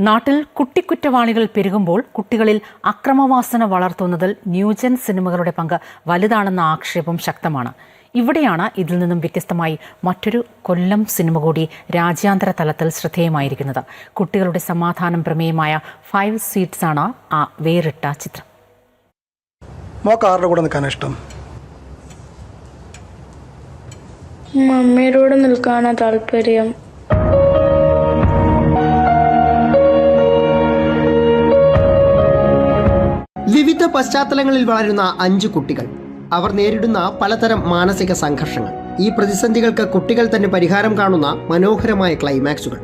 നാട്ടിൽ കുട്ടിക്കുറ്റവാളികൾ പെരുകുമ്പോൾ കുട്ടികളിൽ അക്രമവാസന വളർത്തുന്നതിൽ ന്യൂജൻ സിനിമകളുടെ പങ്ക് വലുതാണെന്ന ആക്ഷേപം ശക്തമാണ്. ഇവിടെയാണ് ഇതിൽ നിന്നും വ്യത്യസ്തമായി മറ്റൊരു കൊല്ലം സിനിമ കൂടി രാജ്യാന്തര തലത്തിൽ ശ്രദ്ധേയമായിരിക്കുന്നത്. കുട്ടികളുടെ സമാധാനം പ്രമേയമായ ഫൈവ് സീറ്റ്സ് ആണ് ആ വേറിട്ട ചിത്രം. മോക്ക് ആരുടെ കൂടെ നിൽക്കാൻ ഇഷ്ടം? മമ്മിയുടെ നിൽക്കാനാണ് നിൽക്കാനാ താല്പര്യം. പശ്ചാത്തലങ്ങളിൽ വളരുന്ന അഞ്ച് കുട്ടികൾ. അവർ നേരിടുന്ന പലതരം മാനസിക സംഘർഷങ്ങൾ. ഈ പ്രതിസന്ധികൾക്ക് കുട്ടികൾ തന്നെ പരിഹാരം കാണുന്ന മനോഹരമായ ക്ലൈമാക്സുകൾ.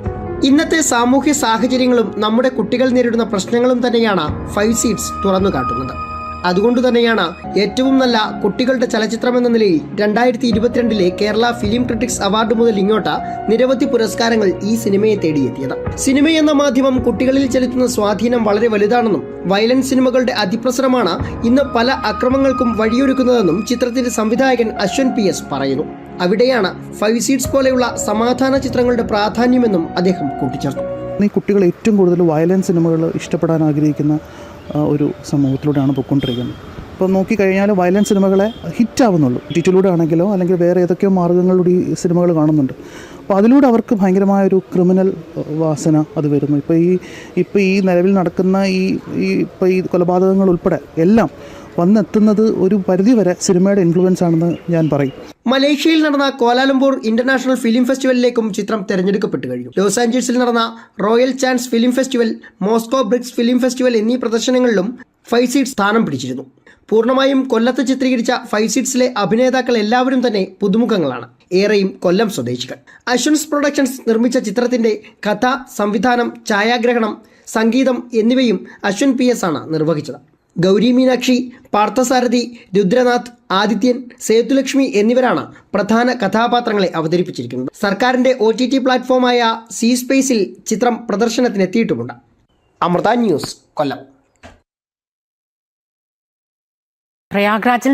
ഇന്നത്തെ സാമൂഹ്യ സാഹചര്യങ്ങളും നമ്മുടെ കുട്ടികൾ നേരിടുന്ന പ്രശ്നങ്ങളും തന്നെയാണ് ഫൈവ് സീറ്റ്സ് തുറന്നു കാട്ടുന്നത് അതുകൊണ്ട് തന്നെയാണ് ഏറ്റവും നല്ല കുട്ടികളുടെ ചലച്ചിത്രം എന്ന നിലയിൽ രണ്ടായിരത്തി ഇരുപത്തിരണ്ടിലെ കേരള ഫിലിം ക്രിറ്റിക്സ് അവാർഡ് മുതൽ ഇങ്ങോട്ട് നിരവധി പുരസ്കാരങ്ങൾ ഈ സിനിമയെ തേടിയെത്തിയത്. സിനിമ എന്ന മാധ്യമം കുട്ടികളിൽ ചെലുത്തുന്ന സ്വാധീനം വളരെ വലുതാണെന്നും വയലൻസ് സിനിമകളുടെ അതിപ്രസരമാണ് ഇന്ന് പല അക്രമങ്ങൾക്കും വഴിയൊരുക്കുന്നതെന്നും ചിത്രത്തിന്റെ സംവിധായകൻ അശ്വൻ പി എസ് പറയുന്നു. അവിടെയാണ് ഫൈവ് സീഡ്സ് പോലെയുള്ള സമാധാന ചിത്രങ്ങളുടെ പ്രാധാന്യമെന്നും അദ്ദേഹം കൂട്ടിച്ചേർത്തു. കുട്ടികൾ ഏറ്റവും കൂടുതൽ വയലൻസ് സിനിമകൾ ഇഷ്ടപ്പെടാൻ ആഗ്രഹിക്കുന്ന ഒരു സമൂഹത്തിലൂടെയാണ് പൊയ്ക്കൊണ്ടിരിക്കുന്നത്. ഇപ്പോൾ നോക്കിക്കഴിഞ്ഞാൽ വയലൻസ് സിനിമകളെ ഹിറ്റാവുന്നുള്ളൂ ടിറ്റിലൂടെ ആണെങ്കിലോ അല്ലെങ്കിൽ വേറെ ഏതൊക്കെയോ മാർഗങ്ങളിലൂടെ ഈ സിനിമകൾ കാണുന്നുണ്ട്. അപ്പോൾ അതിലൂടെ അവർക്ക് ഭയങ്കരമായ ഒരു ക്രിമിനൽ വാസന അത് വരുന്നു. ഇപ്പോൾ ഈ ഇപ്പോൾ ഈ നിലവിൽ നടക്കുന്ന ഈ ഈ ഇപ്പോൾ ഈ കൊലപാതകങ്ങൾ ഉൾപ്പെടെ എല്ലാം വന്നെത്തുന്നത് ഒരു പരിധിവരെ സിനിമയുടെ ഇൻഫ്ലുവൻസ് ആണെന്ന് ഞാൻ പറയും. മലേഷ്യയിൽ നടന്ന കോലാലംപൂർ ഇന്റർനാഷണൽ ഫിലിം ഫെസ്റ്റിവലിലേക്കും ചിത്രം തെരഞ്ഞെടുക്കപ്പെട്ടു കഴിഞ്ഞു. ലോസ് ആഞ്ചൽസിൽ നടന്ന royal chance film festival Moscow BRICS film festival എന്നീ പ്രദർശനങ്ങളിലും ഫൈവ് സീറ്റ് സ്ഥാനം പിടിച്ചിരുന്നു. പൂർണമായും കൊല്ലത്ത് ചിത്രീകരിച്ച ഫൈവ് സീറ്റ്സിലെ അഭിനേതാക്കൾ എല്ലാവരും തന്നെ പുതുമുഖങ്ങളാണ്. ഏറെയും കൊല്ലം സ്വദേശികൾ. അശ്വൻസ് പ്രൊഡക്ഷൻസ് നിർമ്മിച്ച ചിത്രത്തിന്റെ കഥ സംവിധാനം ഛായാഗ്രഹണം സംഗീതം എന്നിവയും അശ്വിൻ പി എസ് ആണ് നിർവഹിച്ചത്. ഗൗരി മീനാക്ഷി പാർത്ഥസാരഥി രുദ്രനാഥ് ആദിത്യൻ സേതുലക്ഷ്മി എന്നിവരാണ് പ്രധാന കഥാപാത്രങ്ങളെ അവതരിപ്പിച്ചിരിക്കുന്നത്. സർക്കാരിന്റെ ഒ ടി ടി പ്ലാറ്റ്ഫോമായ സി സ്പേസിൽ ചിത്രം പ്രദർശനത്തിനെത്തിയിട്ടുമുണ്ട്. അമൃത ന്യൂസ് കൊല്ലം. പ്രയാഗ്രാജിൽ